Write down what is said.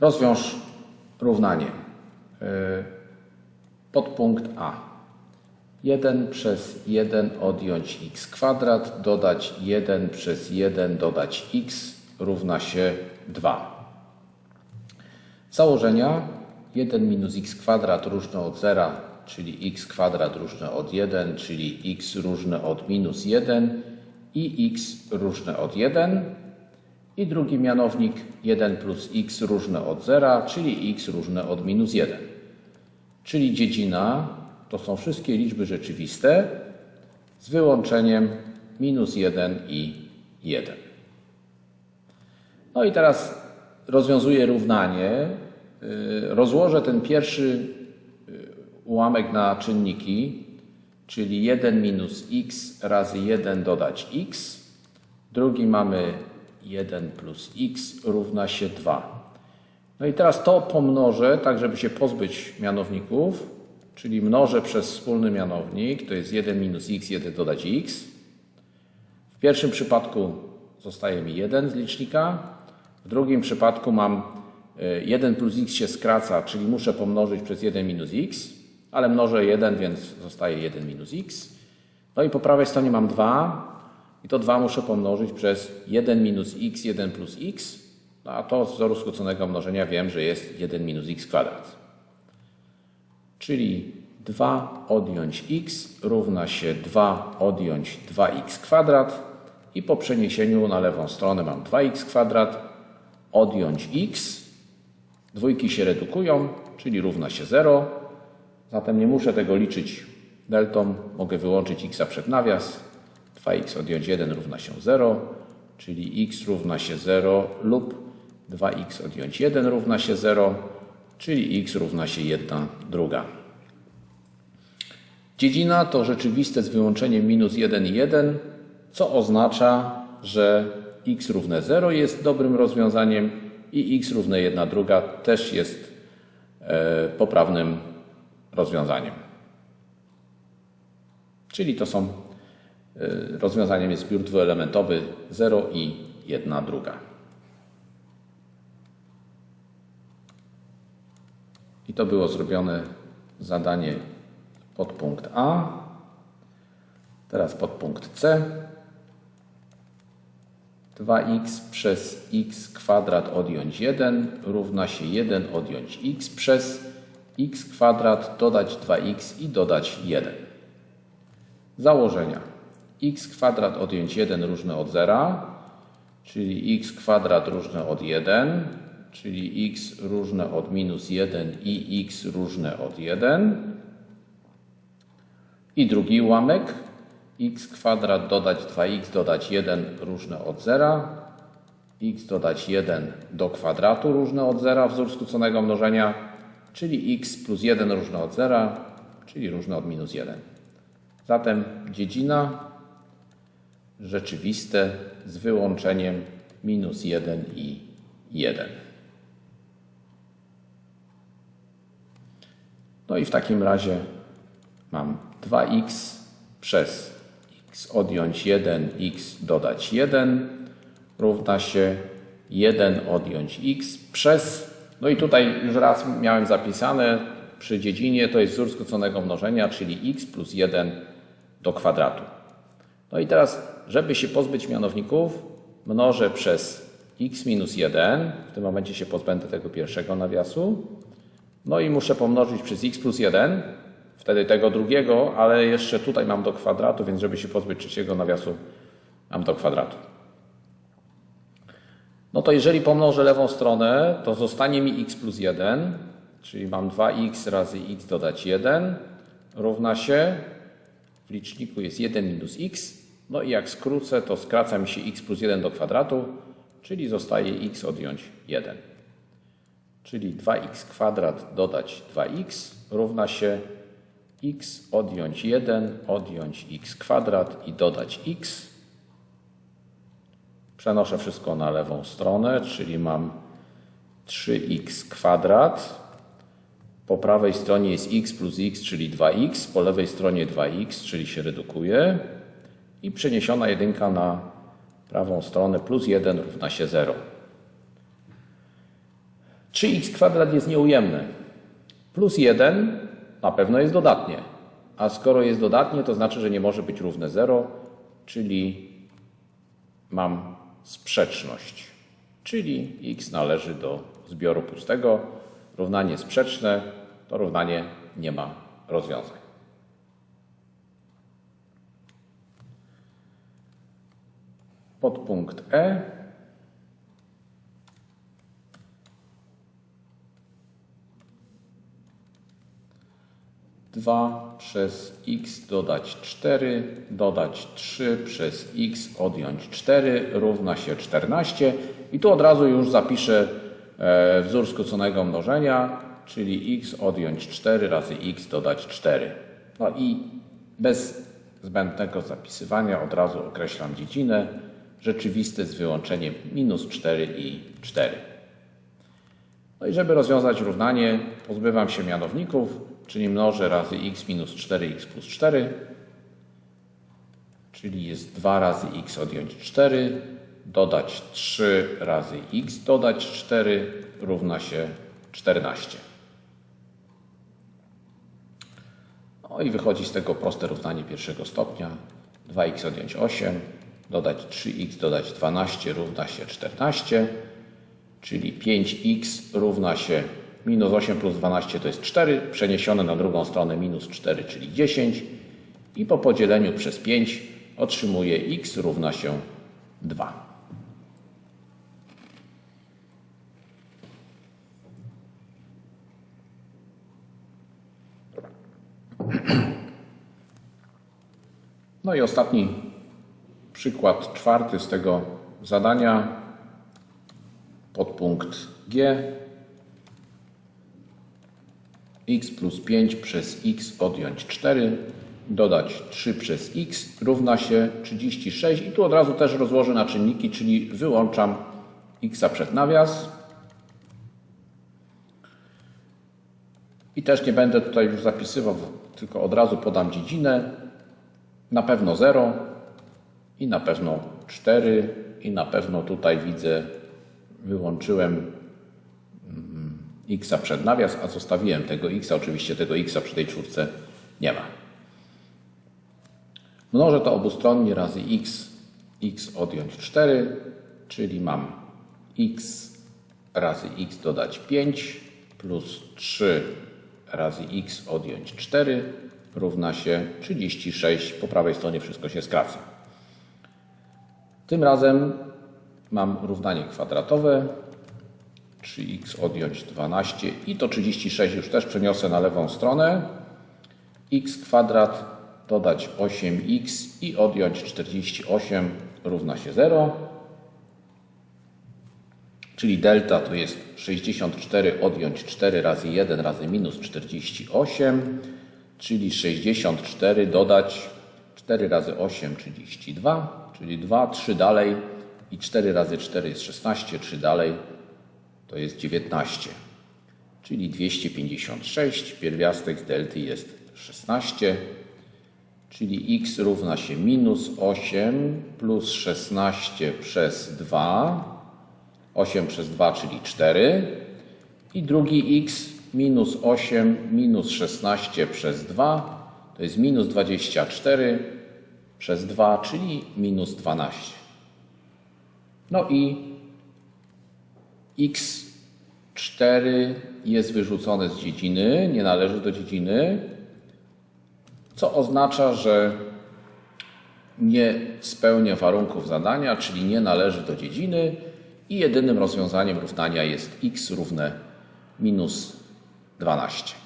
Rozwiąż równanie. Yy, Podpunkt A. 1 przez 1 odjąć x kwadrat, dodać 1 przez 1 dodać x równa się 2. Założenia 1 minus x kwadrat różne od 0, czyli x kwadrat różne od 1, czyli x różne od minus 1 i x różne od 1. I drugi mianownik 1 plus x różne od 0, czyli x różne od minus 1. Czyli dziedzina to są wszystkie liczby rzeczywiste z wyłączeniem minus 1 i 1. No i teraz rozwiązuję równanie. Yy, Rozłożę ten pierwszy yy, ułamek na czynniki, czyli 1 minus x razy 1 dodać x. Drugi mamy 1 plus x równa się 2. No i teraz to pomnożę, tak żeby się pozbyć mianowników, czyli mnożę przez wspólny mianownik, to jest 1 minus x, 1 dodać x. W pierwszym przypadku zostaje mi 1 z licznika, w drugim przypadku mam y, 1 plus x się skraca, czyli muszę pomnożyć przez 1 minus x, ale mnożę 1, więc zostaje 1 minus x. No i po prawej stronie mam 2 i to 2 muszę pomnożyć przez 1 minus x, 1 plus x, no a to z wzoru skróconego mnożenia wiem, że jest 1 minus x kwadrat. Czyli 2 odjąć x równa się 2 odjąć 2x kwadrat i po przeniesieniu na lewą stronę mam 2x kwadrat odjąć x. Dwójki się redukują, czyli równa się 0. Zatem nie muszę tego liczyć deltą, mogę wyłączyć x przed nawias. 2x odjąć 1 równa się 0, czyli x równa się 0 lub 2x odjąć 1 równa się 0, czyli x równa się 1 druga. Dziedzina to rzeczywiste z wyłączeniem minus 1 i 1, co oznacza, że x równe 0 jest dobrym rozwiązaniem i x równe 1 druga też jest e, poprawnym rozwiązaniem. Czyli to są rozwiązaniem jest zbiór dwuelementowy 0 i 1 druga. I to było zrobione zadanie podpunkt A. Teraz podpunkt C. 2x przez x kwadrat odjąć 1 równa się 1 odjąć x przez x kwadrat dodać 2x i dodać 1. Założenia. X kwadrat odjąć 1 różne od 0, czyli x kwadrat różne od 1, czyli x różne od minus 1 i x różne od 1. I drugi ułamek x kwadrat dodać 2x dodać 1 różne od 0, x dodać 1 do kwadratu różne od 0, wzór skróconego mnożenia, czyli x plus 1 różne od 0, czyli różne od minus 1. Zatem dziedzina rzeczywiste z wyłączeniem minus 1 i 1. No i w takim razie mam 2x przez x odjąć 1, x dodać 1 równa się 1 odjąć x przez, no i tutaj już raz miałem zapisane przy dziedzinie, to jest wzór skróconego mnożenia, czyli x plus 1 do kwadratu. No i teraz, żeby się pozbyć mianowników, mnożę przez x minus 1, w tym momencie się pozbędę tego pierwszego nawiasu, no i muszę pomnożyć przez x plus 1, wtedy tego drugiego, ale jeszcze tutaj mam do kwadratu, więc żeby się pozbyć trzeciego nawiasu, mam do kwadratu. No to jeżeli pomnożę lewą stronę, to zostanie mi x plus 1, czyli mam 2x razy x dodać 1, równa się, w liczniku jest 1 minus x, no i jak skrócę, to skraca mi się x plus 1 do kwadratu, czyli zostaje x odjąć 1 czyli 2x kwadrat dodać 2x równa się x odjąć 1, odjąć x kwadrat i dodać x. Przenoszę wszystko na lewą stronę, czyli mam 3x kwadrat. Po prawej stronie jest x plus x, czyli 2x, po lewej stronie 2x, czyli się redukuje. I przeniesiona jedynka na prawą stronę plus 1 równa się 0. Czy x kwadrat jest nieujemny? Plus 1 na pewno jest dodatnie. A skoro jest dodatnie, to znaczy, że nie może być równe 0, czyli mam sprzeczność. Czyli x należy do zbioru pustego. Równanie sprzeczne to równanie nie ma rozwiązań. Podpunkt E. Dwa przez x dodać 4, dodać 3 przez x odjąć 4 równa się 14. I tu od razu już zapiszę e, wzór skróconego mnożenia, czyli x odjąć 4 razy x dodać 4. No i bez zbędnego zapisywania od razu określam dziedzinę rzeczywiste z wyłączeniem minus 4 i 4. No i żeby rozwiązać równanie, pozbywam się mianowników, czyli mnożę razy x minus 4x plus 4, czyli jest 2 razy x odjąć 4, dodać 3 razy x dodać 4 równa się 14. No i wychodzi z tego proste równanie pierwszego stopnia. 2x odjąć 8, dodać 3x, dodać 12 równa się 14, czyli 5x równa się minus 8 plus 12 to jest 4, przeniesione na drugą stronę minus 4, czyli 10 i po podzieleniu przez 5 otrzymuję x równa się 2. No i ostatni przykład czwarty z tego zadania. Podpunkt G. x plus 5 przez x odjąć 4 dodać 3 przez x równa się 36 i tu od razu też rozłożę na czynniki, czyli wyłączam x przed nawias. I też nie będę tutaj już zapisywał, tylko od razu podam dziedzinę. Na pewno 0 i na pewno 4 i na pewno tutaj widzę, wyłączyłem mm, x przed nawias, a zostawiłem tego x, oczywiście tego x przy tej czwórce nie ma. Mnożę to obustronnie razy x, x odjąć 4, czyli mam x razy x dodać 5 plus 3 razy x odjąć 4 równa się 36. Po prawej stronie wszystko się skraca. Tym razem mam równanie kwadratowe 3x odjąć 12 i to 36 już też przeniosę na lewą stronę. x kwadrat dodać 8x i odjąć 48 równa się 0. Czyli delta to jest 64 odjąć 4 razy 1 razy minus 48, czyli 64 dodać 4 razy 8, 32, czyli 2, 3 dalej i 4 razy 4 jest 16, 3 dalej to jest 19. Czyli 256, pierwiastek z delty jest 16, czyli x równa się minus 8 plus 16 przez 2, 8 przez 2, czyli 4 i drugi x minus 8 minus 16 przez 2 to jest minus 24 przez 2, czyli minus 12. No i x4 jest wyrzucone z dziedziny, nie należy do dziedziny, co oznacza, że nie spełnia warunków zadania, czyli nie należy do dziedziny i jedynym rozwiązaniem równania jest x równe minus 12.